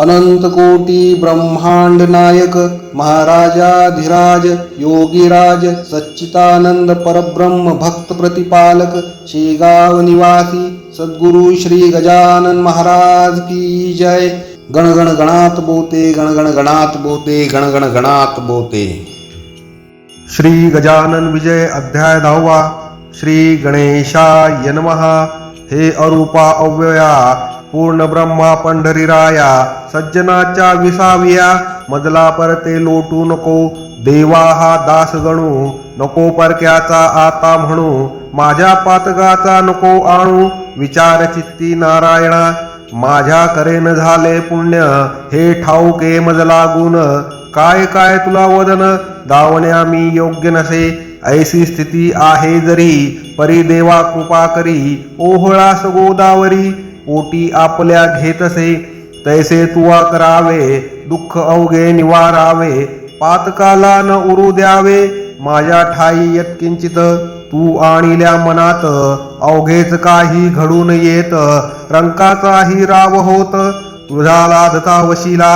अनंत कोटी ब्रह्मांड नायक महाराजाधिराज योगीराज सच्चितानंद परब्रह्म भक्त प्रतिपालक शेगाव निवासी सद्गुरु श्री गजानन महाराज की जय। गण गण गणात बोते गण गण गणात बोते गण गण गणात बोते। श्री गजानन विजय अध्याय दहावा श्री गणेशाय नमः। हे अरूपा अव्यया पूर्ण ब्रह्मा पंढरीराया सज्जनाच्या विसाविया मजला परते लोटू नको देवा हा दास गणू नको परक्याचा आता म्हणू माझ्या पातगाचा नको आणू विचार चित्ती नारायणा माझ्या करेन झाले पुण्य हे ठाऊके मजला गुण काय काय तुला वदन दावण्या मी योग्य नसे ऐसी स्थिती आहे जरी परी देवा कृपा करी ओहळास गोदावरी पोटी आपल्या घेतसे तैसे तुवा करावे दुःख अवघे निवारावे पातकाला न उरू द्यावे माझ्या ठाई यत्किंचित तू आणिल्या मनात अवघेच काही घडून येत रंकाचाही राव होत तुझा लाधता वशिला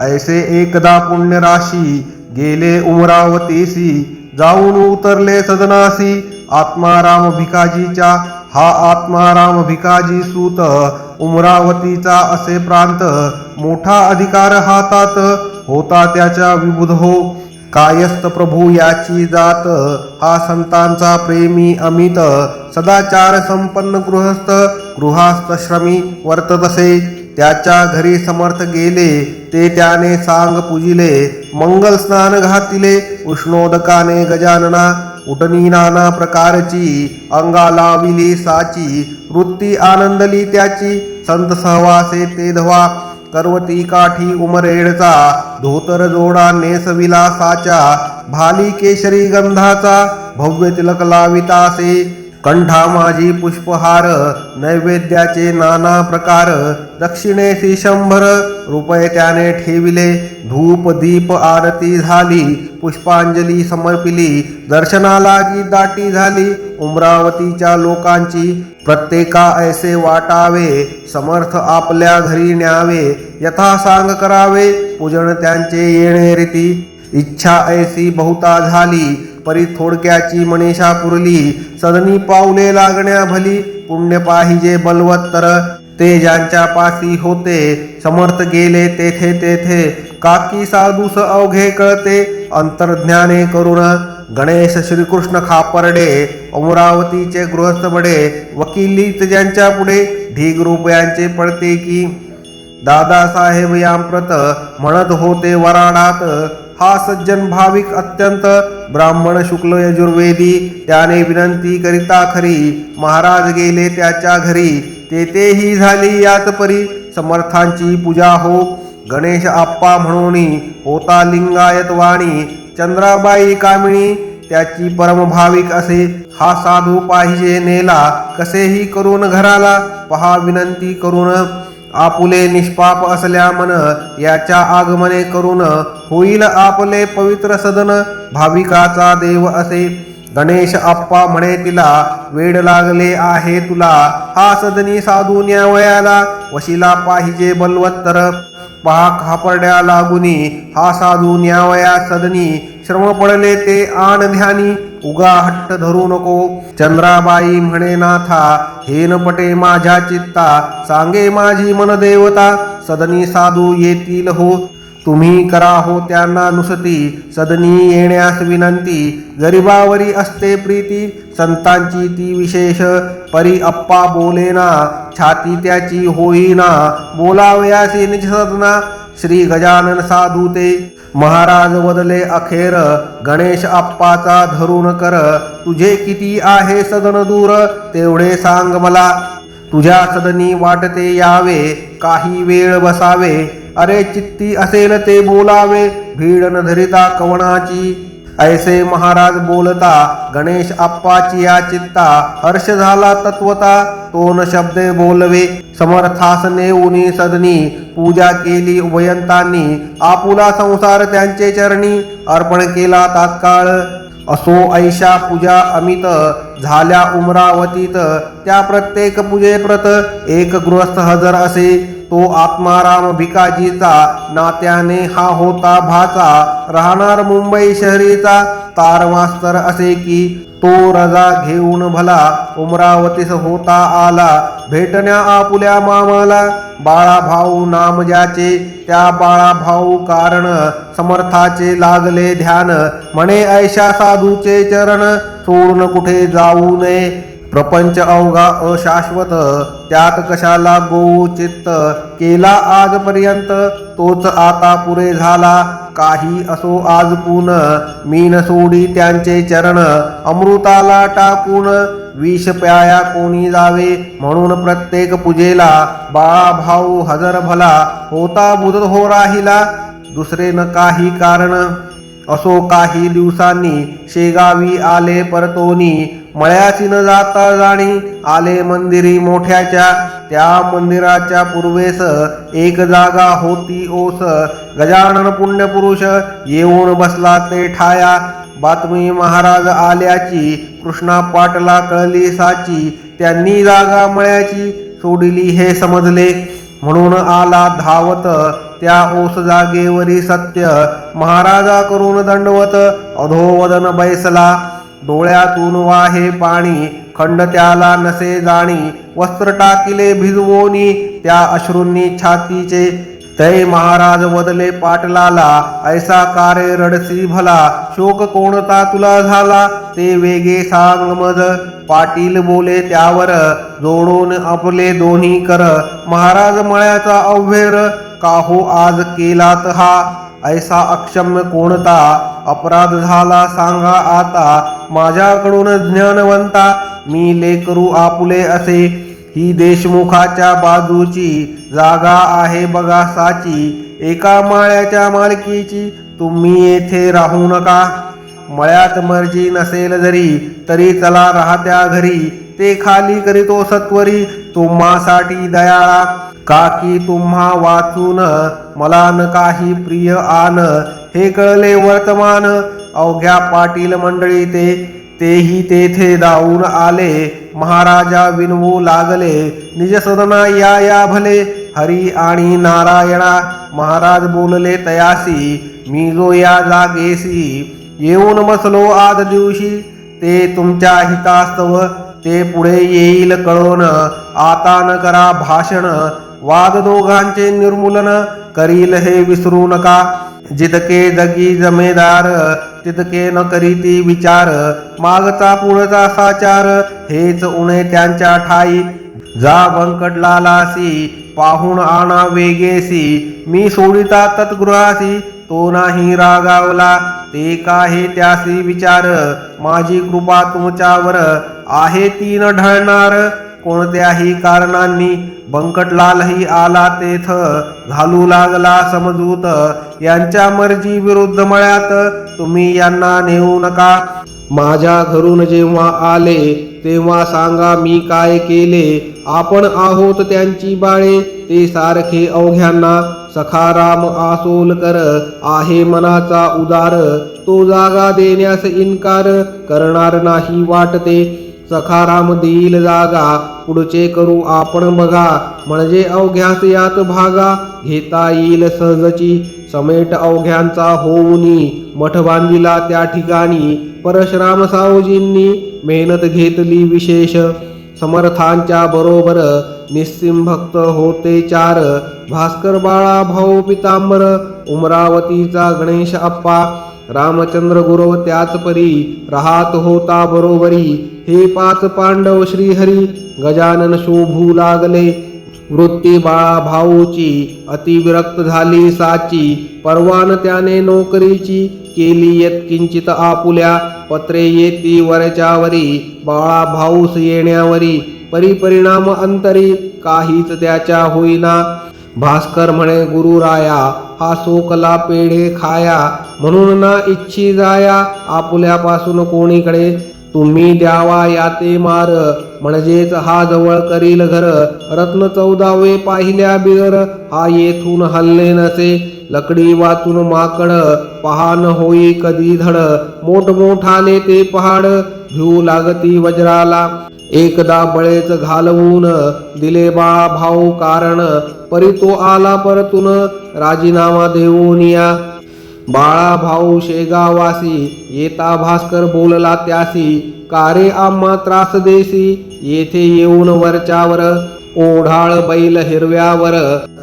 ऐसे एकदा पुण्य राशी गेले उमरावतीसी जाऊन उतरले सदनासी आत्माराम भिकाजीच्या हा आत्माराम भिकाजी सूत उमरावतीचा असे प्रांत मोठा अधिकार हातात होता त्याच्या विबुध हो. कायस्थ प्रभू याची जात हा संतांचा प्रेमी अमित सदाचार संपन्न गृहस्थ गृहास्थ श्रमी वर्ततसे त्याच्या घरी समर्थ गेले ते त्याने सांग पूजिले मंगल स्नान घातिले उष्णोदकाने गजानना उठणी नाना प्रकारची अंगाला लाविली साची वृत्ती आनंदली त्याची संत सहवासे ते धवा करवती काठी उमरेडचा धोतर जोडा नेसविला साचा भाली केशरी गंधाचा भव्य तिलक लावितासे कंठा माझी पुष्पहार नैवेद्याचे नाना प्रकार दक्षिणेशी शंभर रुपये त्याने ठेविले. धूप दीप आरती झाली पुष्पांजली समर्पिली दर्शनाला जी दाटी झाली उमरावतीच्या लोकांची प्रत्येका ऐसे वाटावे समर्थ आपल्या घरी न्यावे यथा सांग करावे पूजन त्यांचे येणे रीती. इच्छा ऐसी बहुता झाली परी थोडक्याची मनीषा पुरली सदनी पावले लागण्या भली पुण्य पाहिजे बलवत्तर ते ज्यांच्या पासी होते समर्थ गेले तेथे तेथे. काकी साधूस अवघे कळते अंतर्ज्ञाने करून गणेश श्रीकृष्ण खापर्डे अमरावतीचे गृहस्थ बडे वकिलीत ज्यांच्या पुढे ढीग रुपयांचे पडते की. दादासाहेब यांप्रत म्हणत होते वराडात हा सज्जन भाविक अत्यंत ब्राह्मण शुक्ल यजुर्वेदी त्याने विनंती करिता खरी. महाराज गेले त्याच्या घरी. तेथेही झाली यात परी. समर्थांची पूजा हो. गणेश आप्पा म्हणून होता लिंगायत वाणी. चंद्राबाई कामिणी त्याची परमभाविक असे. हा साधू पाहिजे नेला. कसेही करून घराला. पहा विनंती करून. आपुले निष्पाप असल्या मन याच्या आगमने करून होईल आपले पवित्र सदन. भाविकाचा देव असे. गणेश आप्पा म्हणे तिला वेड लागले आहे तुला. हा सदनी साधू न्यावयाला. वशिला पाहिजे बलवत्तर. पहा खापर्ड्या लागुनी. हा साधू न्यावया सदनी. श्रम पडले ते आण ध्यानी. उगा हट्ट धरू नको. चंद्राबाई म्हणे नाथा हे न पटे माझ्या चित्ता. सांगे माझी मनदेवता सदनी साधू येतील हो. तुम्ही करा हो त्यांना नुसती सदनी येण्यास विनंती. गरिबावरी असते प्रीती संतांची ती विशेष. परी अप्पा बोलेना छाती त्याची होईना. बोलावयासी निज सदना श्री गजानन साधू ते. महाराज वदले अखेर गणेश आप्पाचा धरून कर. तुझे किती आहे सदन दूर? तेवढे सांग मला. तुझ्या सदनी वाटते यावे काही वेळ बसावे. अरे चित्ती असेल ते बोलावे. भीड न धरिता कवणाची ऐसे महाराज बोलता गणेश आप्पाची या चित्ता हर्ष झाला तत्वता तोन शब्दे बोलवे समर्थास उनी सदनी पूजा केली उभयंतांनी आपुला संसार त्यांचे चरणी अर्पण केला तात्काळ असो ऐशा पूजा अमित झाल्या उमरावतीत त्या प्रत्येक पूजेप्रत एक गृहस्थ हजर असे. तो आत्माराम भिकाजीचा नात्याने हा होता भाचा. राहणार मुंबई शहरीचा तारमास्तर असे की तो रजा घेऊन भला उमरावतीस होता आला. भेटण्या आपुल्या मामाला. बाळा भाऊ नाम ज्याचे त्या बाळा भाऊ कारण समर्थाचे लागले ध्यान. म्हणे ऐशा साधूचे चरण सोडून कुठे जाऊ नये? प्रपंच अवघा अशाश्वत. त्यात कशाला गो चित्त केला आजपर्यंत तोच आता पुरे झाला. काही असो आज पुन मीन सोडी त्यांचे चरण अमृताला टाकून विष प्याया कोणी जावे? म्हणून प्रत्येक पूजेला बाळा भाऊ हजर भला होता बुध हो राहिला दुसरे न काही कारण. असो काही दिवसांनी शेगावी आले परतोनी मळ्याची न जाता जाणी आले मंदिरी मोठ्याच्या त्या मंदिराच्या पूर्वेस एक जागा होती ओस. गजानन पुण्यपुरुष येऊन बसला ते ठाया. बातमी महाराज आल्याची कृष्णा पाटला कळली साची. त्यांनी जागा मळ्याची सोडिली हे समजले. म्हणून आला धावत. त्या ओस जागेवरी सत्य महाराजा करून दंडवत. अधोवदन बैसला. डोळ्यातून वाहे पाणी. खंड त्याला नसे जाणी. वस्त्र टाकिले भिजवोनी त्या अश्रूंनी छातीचे तै महाराज वदले पाटलाला ऐसा कारे रडसी भला शोक कोणता तुला झाला? ते वेगे सांग मज पाटील बोले त्यावर जोडून आपले दोन्ही कर महाराज मळ्याचा अव्हेर काहो आज केलात हा? ऐसा अक्षम्य कोणता अपराध झाला सांगा आता माझ्याकडून ज्ञानवंता मी लेकरू आपुले असे ही देशमुखाच्या बाजूची जागा आहे बघा साची. एका माळ्याच्या मालकीची तुम्ही येथे राहू नका. मळ्यात मर्जी नसेल जरी तरी चला राहत्या घरी. ते खाली करीतो सत्वरी तुम्हासाठी दयाळा. काकी तुम्हा वाचून मला न काही प्रिय आन. हे कळले वर्तमान अवघ्या पाटील मंडळी ते. तेही तेथे धावून आले. महाराजा विनवू लागले. निज सदना या या भले. हरी आणि नारायणा महाराज बोलले तयासी. मी जो या जागेसी येऊन मसलो आज दिवशी. ते तुमच्या हितास्तव ते पुढे येईल कळोन. आता न करा भाषण. वाद दोघांचे निर्मूलन. करील हे विसरू नका. जितके जगी जमेदार तितके न करीती विचार. मागचा पुढचा साचार हेच उणे त्यांच्या ठाई. जा वंकटलालासी पाहून आणा वेगेसी. मी सोडिता तत्गृहासी तो नाही रागावला. ते काही त्यासी विचार? माझी कृपा तुमच्यावर आहे ती न ढळणार. कोणत्याही कारणांनी बंकटलालही आला तेथ. घालू लागला समजूत. यांच्या मर्जी विरुद्ध मळ्यात तुम्ही यांना नेऊ नका. माझ्या घरून जेव्हा आले तेव्हा सांगा मी काय केले. आपण आहोत त्यांची बाळे ते सारखे अवघ्यांना सखाराम आसोलकर आहे मनाचा उदार. तो जागा देण्यास इन्कार करणार नाही वाटते. सखाराम देईल जागा पुढचे करू आपण बघा. म्हणजे अवघ्यास यात भागा घेता येईल सहजची. समेट अवघ्यांचा होऊनी मठ बांधिला त्या ठिकाणी. परशुराम सावजींनी मेहनत घेतली विशेष. समर्थांच्या बरोबर निस्सिम भक्त होते चार. भास्कर बाळा भाऊ पितांबर उमरावतीचा गणेश अप्पा रामचंद्र गुरव त्याच परी राहत होता बरोबरी. हे पाच पांडव श्रीहरी गजानन शोभू लागले. वृत्ती बाळा भाऊची अतिविरक्त झाली साची. परवान त्याने नोकरीची केली येत किंचित आपुल्या. पत्रे येती वरच्यावरी बाळा भाऊस येण्यावरी. परिपरिणाम अंतरी काहीच त्याच्या होईना. भास्कर म्हणे गुरुराया हा सोकला पेढे खाया म्हणून ना इच्छी जाया आपुल्यापासून कोणीकडे. तुम्ही द्यावा याते मार म्हणजेच हा जवळ करील घर. रत्न चौदावे पाहिल्या बिगर हा येथून हल्ले नसे. लकडी वाचून माकड पहान होई कधी धड. मोठमोठाले ते पहाड भिऊ लागती वज्राला. एकदा बळेच घालवून दिले बा भाऊ कारण परी तो आला परतून राजीनामा देऊन या. बाळा भाऊ शेगावासी येता भास्कर बोलला त्यासी कारे आम्हा त्रास देसी? येथे येऊन वरच्यावर ओढाळ बैल हिरव्यावर.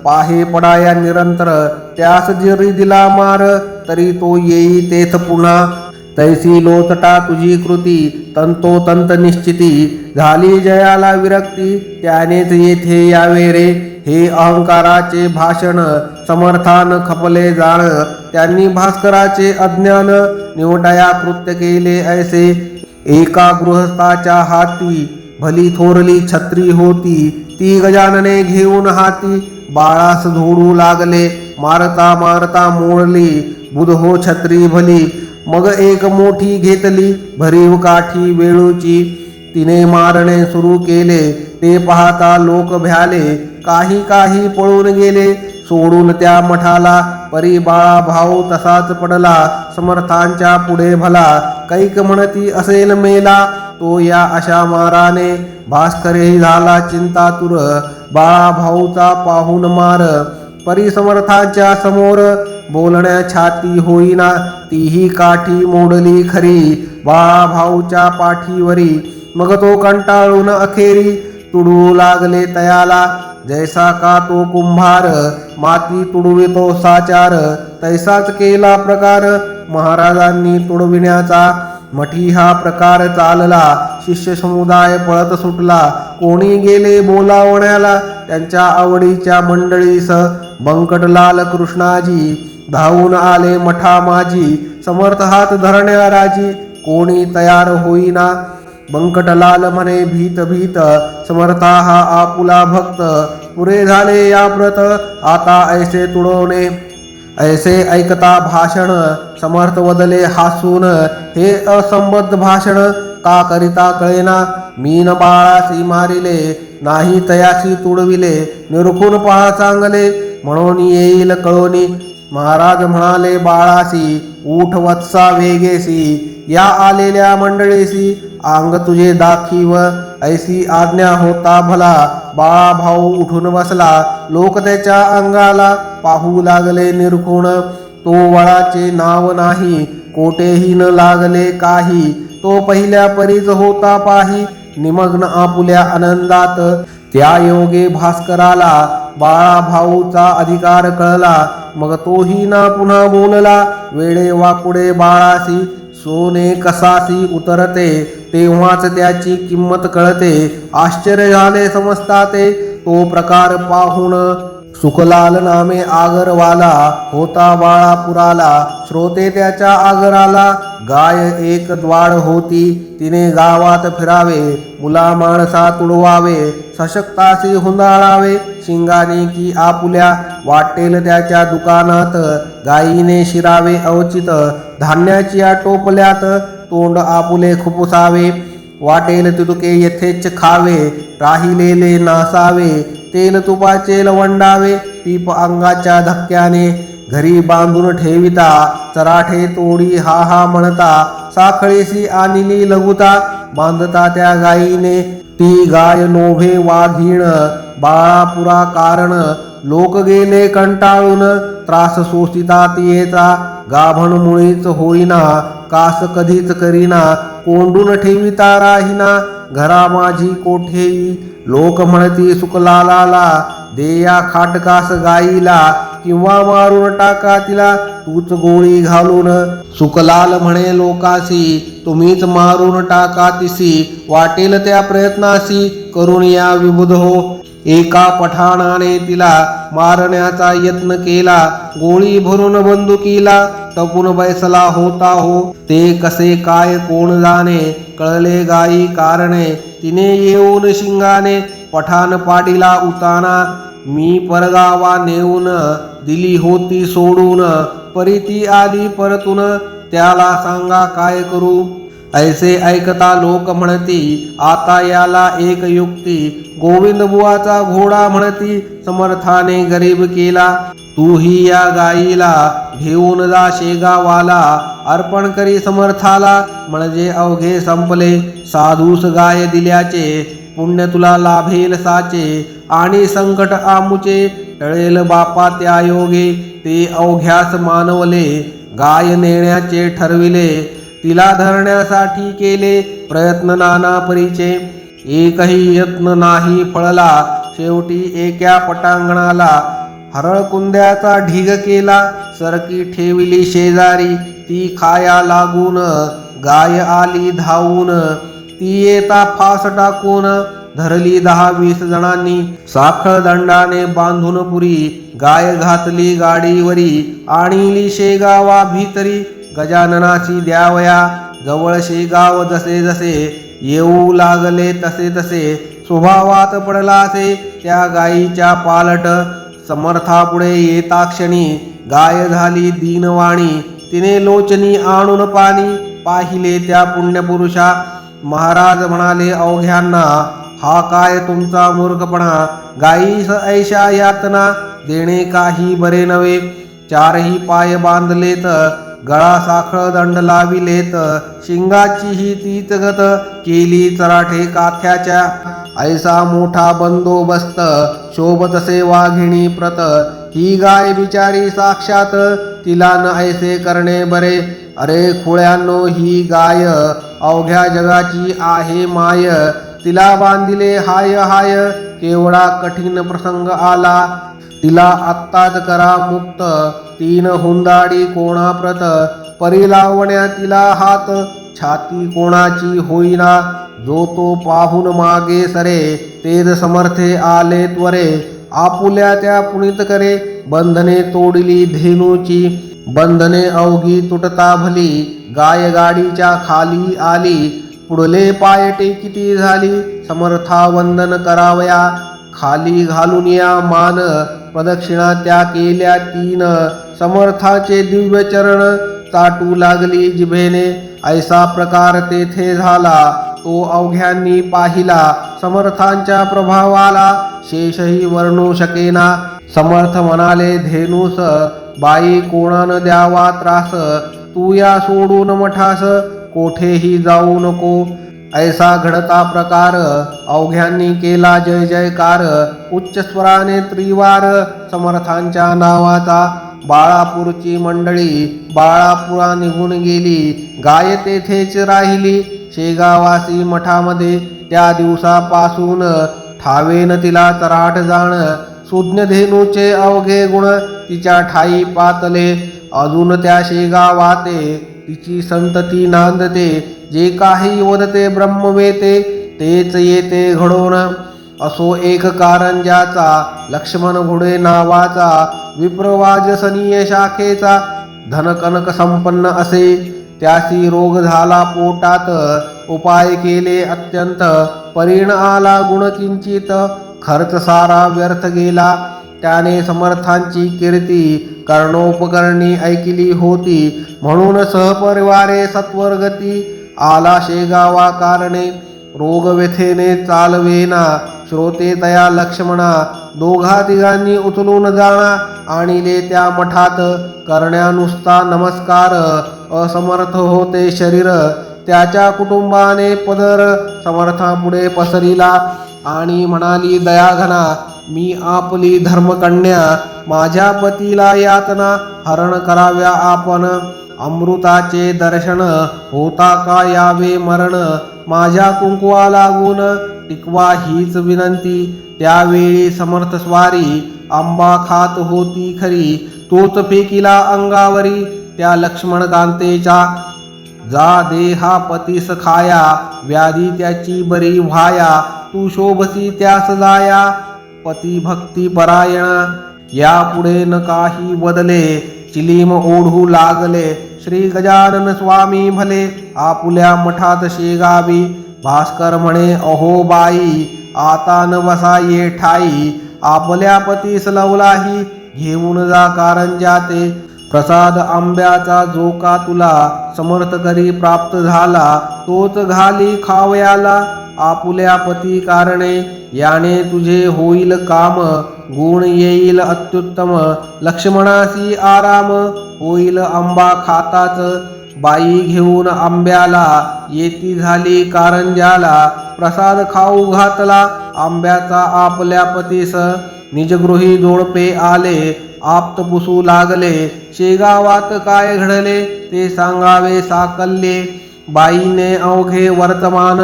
पाहे पडाया निरंतर त्यास जरी दिला मार तरी तो येई तेथ पुन्हा. तैसी लोचटा तुझी कृती तंतोतंत निश्चिती. झाली जयाला विरक्ती त्यानेच येथे यावे रे. हे अहंकाराचे भाषण समर्थान खपले जाण त्यांनी भास्कराचे अज्ञान निवटाया कृत्य केले ऐसे. एका गृहस्थाच्या हाती भली थोरली छत्री होती. ती गजानने घेऊन हाती बाळास झोडू लागले. मारता मारता मोडली. बुध हो छत्री भली. मग एक मोठी घेतली भरीव काठी वेळूची. तिने मारणे सुरू केले ते पाहता लोक भ्याले. काही काही पळून गेले सोडून त्या मठाला. परी बाळा भाऊ तसाच पडला समर्थांच्या पुढे भला. कैक म्हणती असेल मेला तो या अशा माराने. भास्करही झाला चिंतातुर बाळा भाऊचा पाहून मार. परिसमर्थांच्या समोर बोलण्या छाती होईना तीही काठी मोडली खरी. वा भाऊच्या पाठीवरी मग तो कंटाळून अखेरी तुडू लागले तयाला. जैसा का तो कुंभार माती तुडवितो साचार. तैसाच केला प्रकार महाराजांनी तुडविण्याचा. मठी हा प्रकार चालला शिष्य समुदाय पळत सुटला. कोणी गेले बोलावण्याला? त्यांच्या आवडीच्या मंडळीस बंकटलाल कृष्णाजी धावून आले मठा माझी समर्थ हात धरण्या राजी कोणी तयार होईना? बंकटलाल म्हणे भीत भीत समर्था हा आपुला भक्त पुरे झाले या व्रत आता ऐसे तुडवणे. ऐसे ऐकता भाषण समर्थ वदले हासून हे असंबद्ध भाषण का करिता कळेना? मीन बाळासी मारिले नाही तयाशी तुडविले निरखून पहा चांगले म्हणून येईल कळोनी. महाराज म्हणाले बाळासी ऊठ वत्सा वेगेसी. या आलेल्या मंडळीसी अंग तुझे दाखीव. ऐसी आज्ञा होता भला. बाळा भाऊ उठून बसला. लोक त्याच्या अंगाला पाहू लागले निरखून तो वळाचे नाव नाही कोठेही न लागले काही. तो पहिल्या परीच होता पाही निमग्न आपुल्या आनंदात. त्या योगे भास्कराला बाळा भाऊचा अधिकार कळला मग तोही ना पुन्हा बोलला वेळे वाकुडे बाळासी सोने कसासी उतरते तेव्हाच त्याची किंमत कळते आश्चर्य झाले समजता ते तो प्रकार पाहून सुखलाल नामे आगरवाला होता बाळापुराला श्रोते त्याच्या आगराला गाय एक द्वाड होती तिने गावात फिरावे मुला माणसा तुडवावे सशक्ताशी हुंदाळावे शिंगाने की आपुल्या वाटेल त्याच्या दुकानात गायीने शिरावे अवचित धान्याची टोपल्यात तोंड आपुले खुपसावे वाटेल तितुके यथेच खावे राहिलेले नासावे तेल तुपाचे लवंडावे पीप अंगाच्या धक्क्याने घरी बांधून ठेविता चराठे तोडी हा हा म्हणता साखळीसी आणली लघुता बांधता त्या गायीने. ती गाय नोभे वाघीण बाळापुरा कारण लोक गेले कंटाळून त्रास सोसिता तियेचा गाभण मुळीच होईना कास कधीच करीना कोंडून ठेविता राहिना घरा माझी कोठेही लोक म्हणती सुकलाला देया खाटकास गाईला किंवा मारून टाका तिला तूच गोळी घालून. सुकलाल म्हणे लोकासी तुम्हीच मारून टाका तिसी वाटेल त्या प्रयत्नासी करून या विबुध हो. एका पठाणाने तिला मारण्याचा यत्न केला गोळी भरून बंदुकीला टपून बैसला होता हो. ते कसे काय कोण जाणे कळले गाई कारणे. तिने येऊन शिंगाने पठाण पाडीला उताना मी परगावा नेऊन दिली होती सोडून परी ती आली परतून त्याला सांगा काय करू? ऐसे ऐकता लोक म्हणती आता याला एक युक्ती गोविंद बुवाचा घोडा म्हणती समर्थाने गरीब केला. तूही या गाईला घेऊन जा शेगावाला अर्पण करी समर्थाला. म्हणजे अवघे संपले साधूस गाय दिल्याचे पुण्य तुला लाभेल साचे. आणि संकट आमुचे टळेल बापा त्या योगे. ते अवघ्यास मानवले गाय नेण्याचे ठरविले. तिला धरण्यासाठी केले प्रयत्न नाना परीचे. एकही यत्न नाही फळला शेवटी एका पटांगणाला हरळ कुंद्याचा ढीग केला. सरकी ठेविली शेजारी ती खाया लागून गाय आली धावून. ती येता फास टाकून धरली दहा वीस जणांनी. साखळ दंडाने बांधून पुरी गाय घातली गाडीवरी आणली शेगावा भीतरी. गजाननाची द्यावया जवळ शेगाव जसे जसे येऊ लागले तसे तसे. स्वभावात पडला असे त्या गायीच्या पालट. समर्थापुढे येता क्षणी गाय झाली दीनवाणी. तिने लोचनी आणून पाणी पाहिले त्या पुण्यपुरुषा. महाराज म्हणाले अवघ्यांना हा काय तुमचा मूर्खपणा? गाई ऐशा यातना देणे काही बरे नव्हे. चारही पाय बांधलेत गळा साखळ दंड लाविलेत. शिंगाची ही तीच गत केली चराठे काथ्याच्या. ऐसा मोठा बंदोबस्त शोभतसे वाघिणी प्रत. ही गाय बिचारी साक्षात तिला न ऐसे करणे बरे. अरे खुळ्यांनो ही गाय अवघ्या जगाची आहे माय. तिला बांधिले हाय हाय. केवढा कठीण प्रसंग आला. तिला आत्ताच करा मुक्त. तीन हुंदाडी कोणाप्रत? परी लावण्या तिला हात. छाती कोणाची होईना. जो तो पाहून मागे सरे तेज समर्थे आले त्वरे. आपुल्या त्या पुणित करे बंधने तोडली धेनूची बंधने अवघी तुटता भली गाय गाडीच्या खाली आली पुढले पायटे किती झाली समर्था वंदन करावया खाली घालून या मान प्रदक्षिणा त्या केल्या तीन समर्थाचे दिव्य चरण चाटू लागली जिभेने ऐसा प्रकार तेथे झाला तो अवघ्यांनी पाहिला समर्थांच्या प्रभावाला शेषही वर्णू शकेना। समर्थ म्हणाले धेनुस बाई कोणान द्यावा त्रास। तू या सोडून मठास। कोठेही जाऊ नको। ऐसा घडता प्रकार। अवघ्यांनी केला जय जयकार। उच्च स्वराने त्रिवार। समर्थांच्या नावाचा। बाळापूरची मंडळी बाळापुरा निघून गेली। गाय तेथेच राहिली। शेगावासी मठामध्ये त्या दिवसापासून ठावेन तिला तराट जाण सुज्ञ धेनूचे अवघे गुण तिच्या ठाई पातले. अजून त्या शेगावाते तिची संतती नांदते जे काही वदते ब्रह्मवेते तेच येते घडवून असो एक कारण ज्याचा लक्ष्मण घुडे नावाचा विप्रवाजसनीय शाखेचा धनकनक संपन्न असे. त्यासी रोग झाला पोटात उपाय केले अत्यंत. परिण आला गुण किंचित. खर्च सारा व्यर्थ गेला. त्याने समर्थांची कीर्ती कर्णोपकरणी ऐकली होती. म्हणून सहपरिवारे सत्वर्गती. आला शेगावा कारणे. रोगव्यथेने चालवेना. श्रोते तया लक्ष्मणा. दोघा तिघांनी उचलून जाणा. आणिले त्या मठात. करण्यानुसता नमस्कार. असमर्थ होते शरीर. त्याच्या कुटुंबाने पदर समर्थापुढे पसरिला आणि म्हणाली दयाघना मी आपली धर्मकन्या माझ्या पतीला यातना हरण कराव्या आपण. अमृताचे दर्शन होता का यावे मरण? माझ्या कुंकुवा लागून टिकवा हीच विनंती. त्यावेळी समर्थ स्वारी आंबा खात होती खरी. तोच फेकिला अंगावरी त्या लक्ष्मणकांतेच्या जा देहा पतीस खाया व्याधी त्याची बरी व्हाया तू शोभसी त्यास जाया. पती भक्ती परायण यापुढे न काही बदले चिलीम ओढू लागले. श्री गजानन स्वामी भले आपुल्या मठात शेगावी. भास्कर म्हणे अहो बाई आता न वसा ये ठाई. आपल्या पतीस लवलाही घेऊन जा कारण जाते प्रसाद आंब्याचा जो का तुला समर्थ करी प्राप्त झाला तोच घाली खावयाला. आपुल्या पती कारणे याने तुझे होईल काम गुण येईल अत्युत्तम. लक्ष्मणासी आराम होईल आंबा खाताच. बाई घेऊन आंब्याला येती झाली कारंजाला प्रसाद खाऊ घातला आंब्याचा आपल्या पतीस. निजगृही जोडपे आले आप्त पुसू लागले शेगावात काय घडले ते सांगावे साकल्ये. बाईने अवघे वर्तमान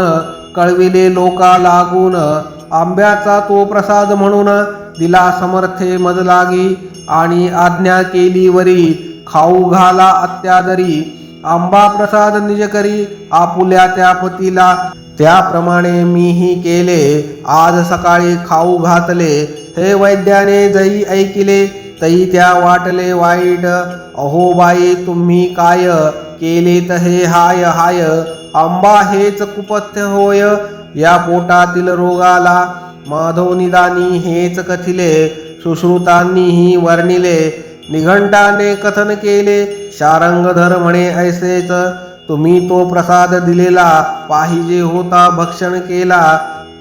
कळविले लोका लागून आंब्याचा तो प्रसाद म्हणून दिला समर्थे मजलागी आणि आज्ञा केली वरी. खाऊ घाला अत्यादरी. आंबा प्रसाद निज करी आपुल्या त्या पतीला. त्याप्रमाणे मीही केले. आज सकाळी खाऊ घातले. हे वैद्याने जई ऐकिले. तई त्या वाटले वाईट अहो बाई तुम्ही काय केले हे? हाय हाय आंबा हेच कुपथ्य होय? या पोटातील रोगाला माधव निदानी हेच कथिले सुश्रुतांनीही वर्णिले निघंटाने कथन केले शारंगधर म्हणे ऐसेच तुम्ही तो प्रसाद दिलेला पाहिजे होता भक्षण केला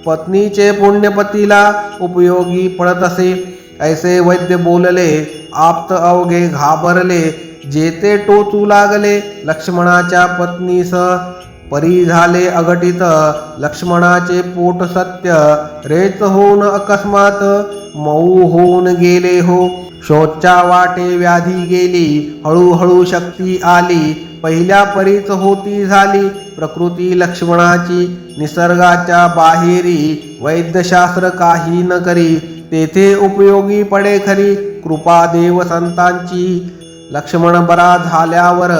पत्नीचे पुण्यपतीला उपयोगी पडत असे ऐसे वैद्य बोलले आप्त अवघे घाबरले जेते टोचू लागले. लक्ष्मणाच्या पत्नीस परी झाले अघटित लक्ष्मणाचे पोट सत्य रेच होऊन अकस्मात मऊ होऊन गेले हो. शोच्या वाटे व्याधी गेली हळूहळू शक्ती आली पहिल्या परीच होती झाली. प्रकृती लक्ष्मणाची निसर्गाच्या बाहेरी वैद्यशास्त्र काही न करी तेथे उपयोगी पडे खरी कृपा देव संतांची. लक्ष्मण बरा झाल्यावर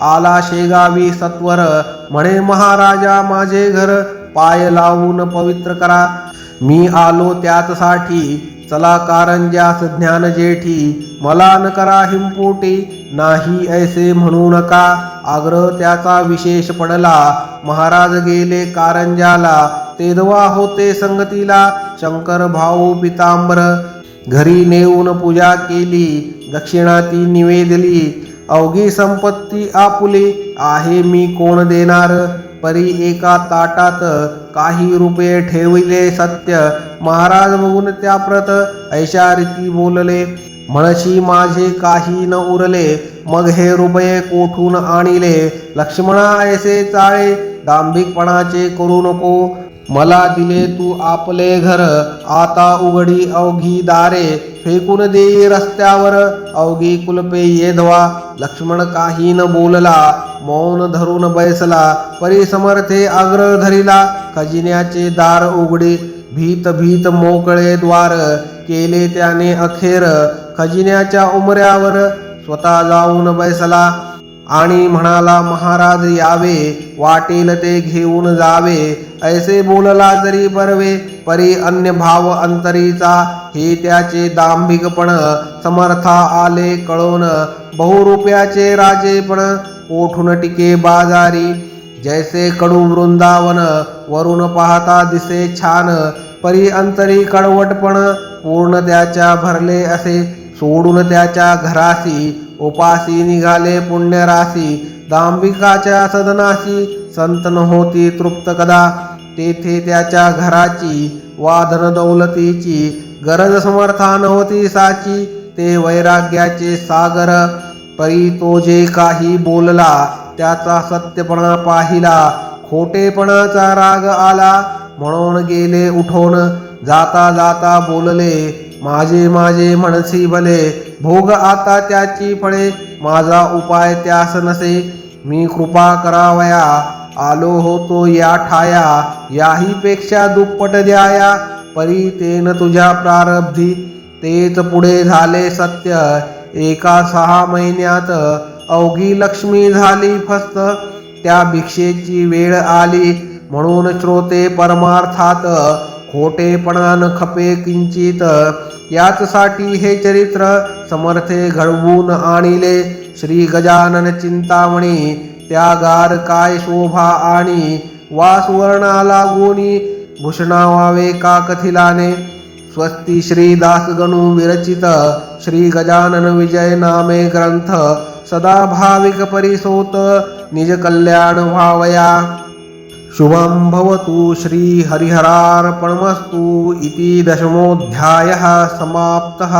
आला शेगावी सत्वर. म्हणे महाराजा माझे घर पाय लावून पवित्र करा. मी आलो त्याचसाठी. चला कारंजास ज्ञान जेठी. मला न करा हिंपोटी नाही ऐसे म्हणू नका. आग्रह त्याचा विशेष पडला. महाराज गेले कारंजाला तेदवा होते संगतीला शंकर भाऊ पितांबर. घरी नेऊन पूजा केली दक्षिणा ती निवेदली अवघी संपत्ती आपुली आहे मी कोण देणार? परी एका ताटात काही रुपये ठेविले सत्य. महाराज बघून त्या प्रत ऐशा रीती बोलले म्हणशी माझे काही न उरले मग हे रुपये कोठून आणिले? लक्ष्मणा ऐसे चाळे दांभिकपणाचे करू नको. मला दिले तू आपले घर आता उघडी अवघी दारे फेकून देई रस्त्यावर अवघी कुलपे येधवा लक्ष्मण काही न बोलला मौन धरून बैसला परिसमर्थे आग्रह धरिला खजिन्याचे दार उघडे भीत भीत मोकळे द्वार केले त्याने अखेर खजिन्याच्या उमऱ्यावर स्वतः जाऊन बैसला आणि म्हणाला महाराज यावे वाटेल ते घेऊन जावे. ऐसे बोलला जरी बरवे परी अन्य भाव अंतरीचा. हे त्याचे दांभिकपण समर्था आले कळोन. बहुरुपयाचे राजेपण कोठून टिके बाजारी. जैसे कडू वृंदावन वरून पाहता दिसे छान. परी अंतरी कडवटपण पूर्ण त्याच्या भरले असे. सोडून त्याच्या घरासी उपासी निघाले पुण्यराशी दांबिकाच्या सदनाशी संत होती तृप्त कदा तेथे त्याच्या घराची वाधन दौलतीची गरज समर्थान होती साची. ते वैराग्याचे सागर परी तो जे काही बोलला त्याचा सत्यपणा पाहिला. खोटेपणाचा राग आला म्हणून गेले उठून. जाता जाता बोलले माझे माझे म्हणसी भले भोग आता त्याची फळे माझा उपाय त्यास नसे. मी कृपा करावया आलो होतो या ठाया याही पेक्षा दुप्पट द्याया परी तेन तुझ्या प्रारब्धी. तेच पुढे झाले सत्य एका सहा महिन्यात अवघी लक्ष्मी झाली फस्त. त्या भिक्षेची वेळ आली म्हणून श्रोते परमार्थात खोटेपणा न खपे किंचित. याचसाठी हे चरित्र समर्थे घडवून आणिले. श्री गजानन चिंतामणी त्यागार काय शोभा आणि वा सुवर्णा लागूनी भूषणा का कथिलाने? स्वस्ति श्रीदासगणु विरचित. श्री गजानन विजय नामे ग्रंथ सदा भाविक परिसोत. निज कल्याण भावया शुभं भवतु श्रीहरिहरार्पणमस्तु इति दशमोऽध्यायः समाप्तः।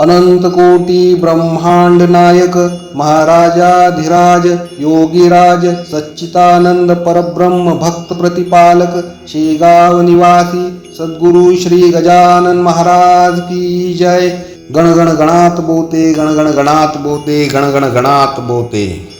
अनन्तकोटिब्रह्माण्डनायक महाराजाधिराज योगीराज सच्चिदानंद परब्रह्म भक्त प्रतिपालक शेगाव निवासी सद्गुरु श्री गजानन महाराज की जय। गण गण गणात बोते गण गण गणात बोते गण गण गणात बोते।